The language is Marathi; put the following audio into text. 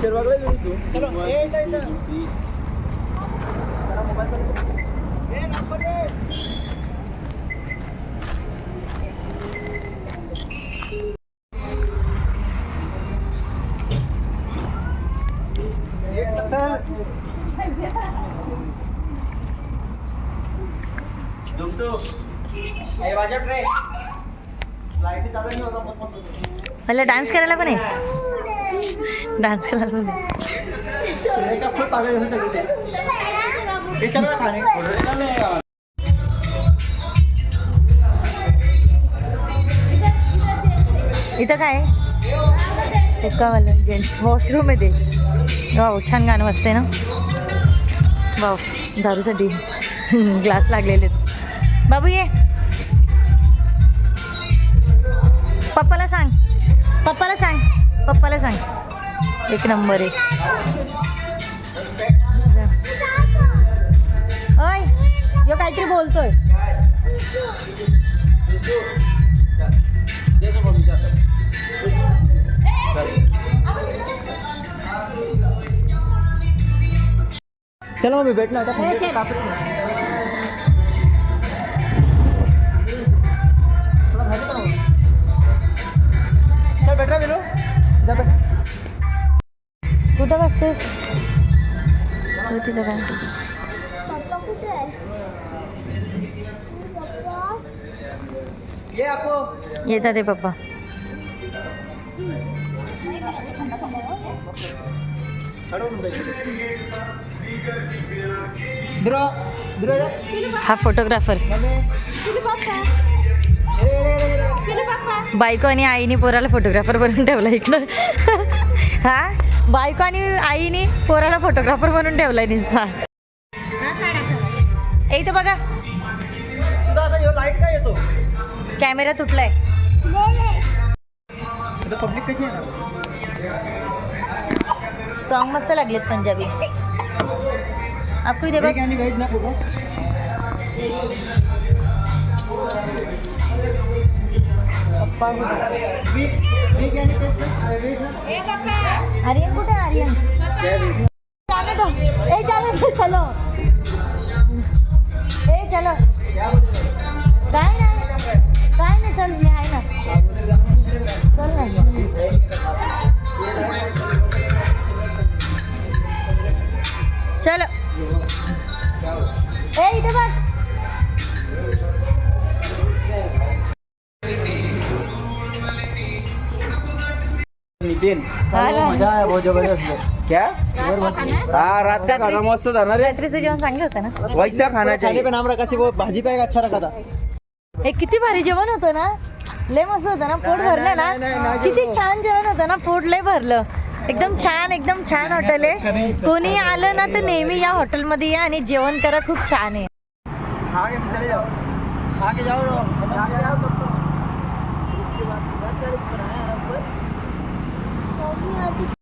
पिक्चर बघायला गेलो तू चलो ए इथं मला डान्स करायला पण आहे. डान्स करायला पण आहे. हे इथं काय एकावालं जेंट्स वॉशरूम आहे ते. वाव छान गाणं वाजते ना? वाव दारूसाठी ग्लास लागलेले बाबू ये. पप्पाला सांग. पप्पाला सांग. पप्पाला सांग. एक नंबर आहे. ओय यो काहीतरी बोलतोय. चलो मम्मी भेट ना बसतेस हो तिथं काय? येतात ते पप्पा. हा फोटोग्राफर. बायको आणि आईने पोराला फोटोग्राफर बनवून ठेवला इकडं. हा? बायको आणि आईने पोराला फोटोग्राफर बनवून ठेवलाय निस्ता. इथं बघा. येतो? कॅमेरा तुटलाय. पब्लिक कशी सॉन्ग मस्त लागलेत पंजाबी. आपको बघ. ना फोटो पप्पा आर्यन कुठे आर्यन? जाने दो. ए जाने दो चलो. ए चलो. नितीन. मजा आहे बहुत जबरदस्त. क्या? हाँ रात का खाना मस्त था ना रे रात्रीचं जेवण चांगलं होतं ना? वैसा खाना चाहिए. पे नाम रखा सी वो भाजी अच्छा रखा था। हे किती भारी जेवण होतं ना? लय मस्त होतं ना? पोट भरलं ना? किती. छान जेवण होतं ना? पोट लय भरलं. एकदम छान एकदम छान हॉटेल आहे. कोणी आलं ना तर नेहमी या हॉटेलमध्ये या आणि जेवण करा खूप छान आहे. Bộ phim